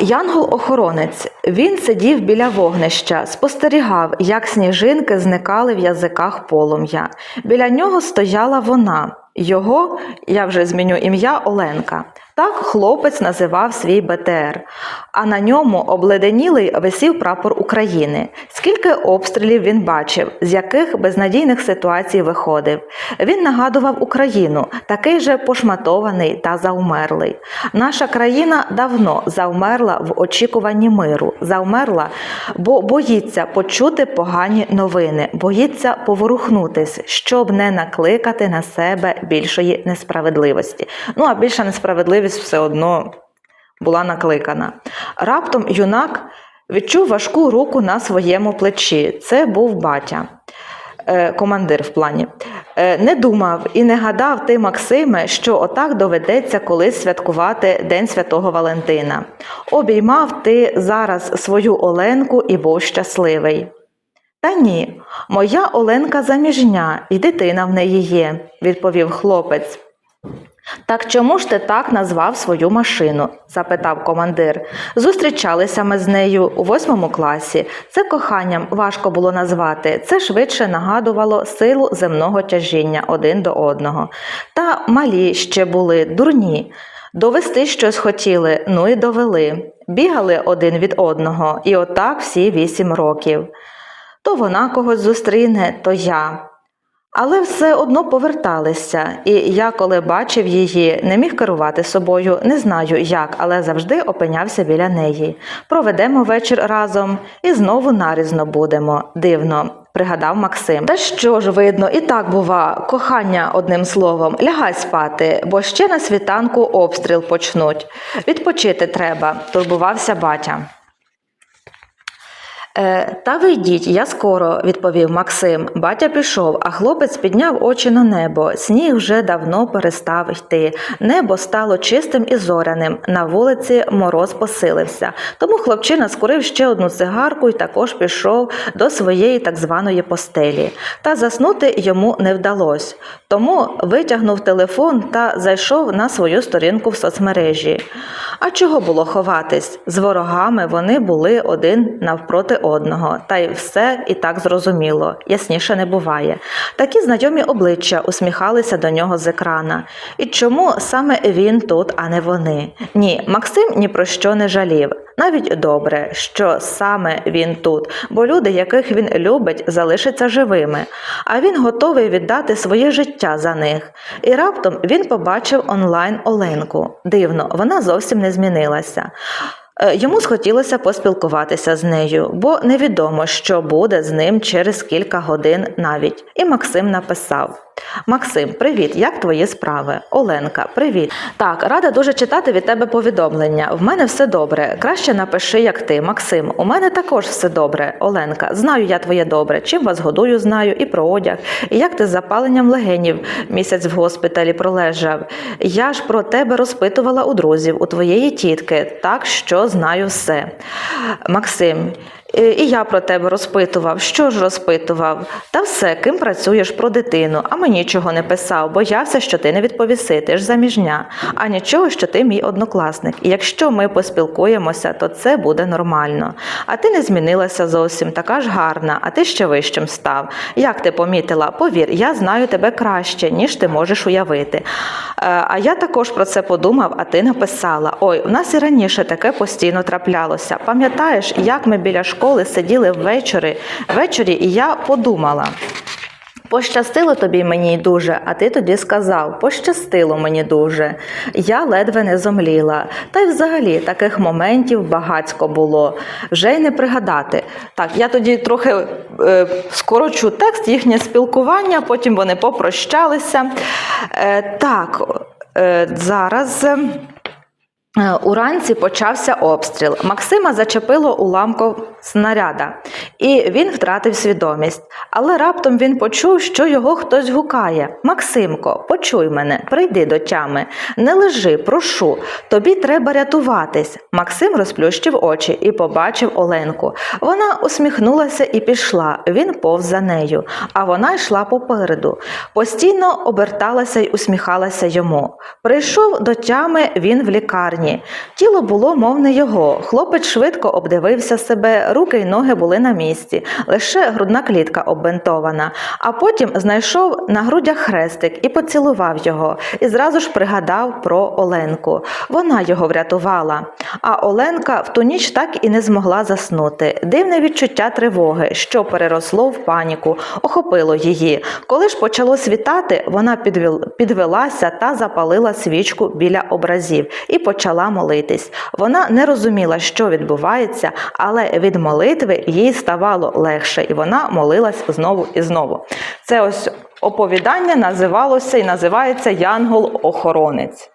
янгол-охоронець. Він сидів біля вогнища, спостерігав, як сніжинки зникали в язиках полум'я. Біля нього стояла вона. Його, я вже зміню ім'я Оленка. Так хлопець називав свій БТР, а на ньому обледенілий висів прапор України. Скільки обстрілів він бачив, з яких безнадійних ситуацій виходив. Він нагадував Україну, такий же пошматований та заумерлий. Наша країна давно завмерла в очікуванні миру, завмерла, бо боїться почути погані новини, боїться поворухнутись, щоб не накликати на себе більшої несправедливості. Ну а більша несправедливість все одно була накликана. Раптом юнак відчув важку руку на своєму плечі. Це був батя. Е, Командир в плані Е, не думав і не гадав ти, Максиме, що отак доведеться колись святкувати День Святого Валентина. Обіймав ти зараз свою Оленку і був щасливий. Та ні, моя Оленка заміжня, і дитина в неї є, відповів хлопець. Так чому ж ти так назвав свою машину? запитав командир. Зустрічалися ми з нею у восьмому класі. Це коханням важко було назвати. Це швидше нагадувало силу земного тяжіння один до одного. Та малі ще були, дурні. Довести щось хотіли, ну і довели. Бігали один від одного, і отак всі вісім років. То вона когось зустріне, то я. Але все одно поверталися, і я, коли бачив її, не міг керувати собою, не знаю як, але завжди опинявся біля неї. Проведемо вечір разом і знову нарізно будемо. Дивно, пригадав Максим. Та що ж видно, і так бува, кохання одним словом, лягай спати, бо ще на світанку обстріл почнуть. Відпочити треба, турбувався батя. Е, та ви йдіть, я скоро, відповів Максим. Батя пішов, а хлопець підняв очі на небо. Сніг вже давно перестав йти. Небо стало чистим і зоряним. На вулиці мороз посилився. Тому хлопчина скурив ще одну цигарку і також пішов до своєї так званої постелі. Та заснути йому не вдалося. Тому витягнув телефон та зайшов на свою сторінку в соцмережі. А чого було ховатись? З ворогами вони були один навпроти одного, та й все і так зрозуміло, ясніше не буває. Такі знайомі обличчя усміхалися до нього з екрана. І чому саме він тут, а не вони? Ні, Максим ні про що не жалів. Навіть добре, що саме він тут, бо люди, яких він любить, залишаться живими, а він готовий віддати своє життя за них. І раптом він побачив онлайн Оленку. Дивно, вона зовсім не змінилася. Е, Йому схотілося поспілкуватися з нею, бо невідомо, що буде з ним через кілька годин навіть. І Максим написав: Максим, привіт, як твої справи? Оленка, привіт. Так, рада дуже читати від тебе повідомлення. В мене все добре. Краще напиши, як ти, Максим. У мене також все добре. Оленка, знаю я твоє добре. Чим вас годую, знаю, і про одяг, і як ти з запаленням легенів місяць в госпіталі пролежав. Я ж про тебе розпитувала у друзів, у твоєї тітки, так що знаю все. Максим. Е, І я про тебе розпитував. Що ж розпитував? Та все, ким працюєш про дитину, а мені чого не писав, боявся, що ти не відповіси, ти ж заміжня, а нічого, що ти мій однокласник. І якщо ми поспілкуємося, то це буде нормально. А ти не змінилася зовсім, така ж гарна, а ти ще вищим став. Як ти помітила? Повір, я знаю тебе краще, ніж ти можеш уявити. Е, А я також про це подумав, а ти написала: Ой, у нас і раніше таке постійно траплялося. Пам'ятаєш, як ми біля школи сиділи ввечері, ввечері, і я подумала. Пощастило тобі мені дуже, а ти тоді сказав, пощастило мені дуже. Я ледве не зомліла. Та й взагалі таких моментів багацько було. Вже й не пригадати. Так, я тоді трохи е, скорочу текст, їхнє спілкування, потім вони попрощалися. Е, так, е, зараз. е, Уранці почався обстріл. Максима зачепило уламком снаряда, і він втратив свідомість. Але раптом він почув, що його хтось гукає: Максимко, почуй мене, прийди до тями. Не лежи, прошу, тобі треба рятуватись. Максим розплющив очі і побачив Оленку. Вона усміхнулася і пішла. Він повз за нею, а вона йшла попереду. Постійно оберталася й усміхалася йому. Прийшов до тями він в лікарні. Тіло було, мов не його. Хлопець швидко обдивився себе, руки й ноги були на місці, лише грудна клітка оббинтована. А потім знайшов на грудях хрестик і поцілував його, і зразу ж пригадав про Оленку. Вона його врятувала. А Оленка в ту ніч так і не змогла заснути. Дивне відчуття тривоги, що переросло в паніку, охопило її. Коли ж почало світати, вона підвелася та запалила свічку біля образів і почала молитись. Вона не розуміла, що відбувається, але від молитви їй ставало легше, і вона молилась знову і знову. Це ось оповідання називалося і називається Янгол-охоронець.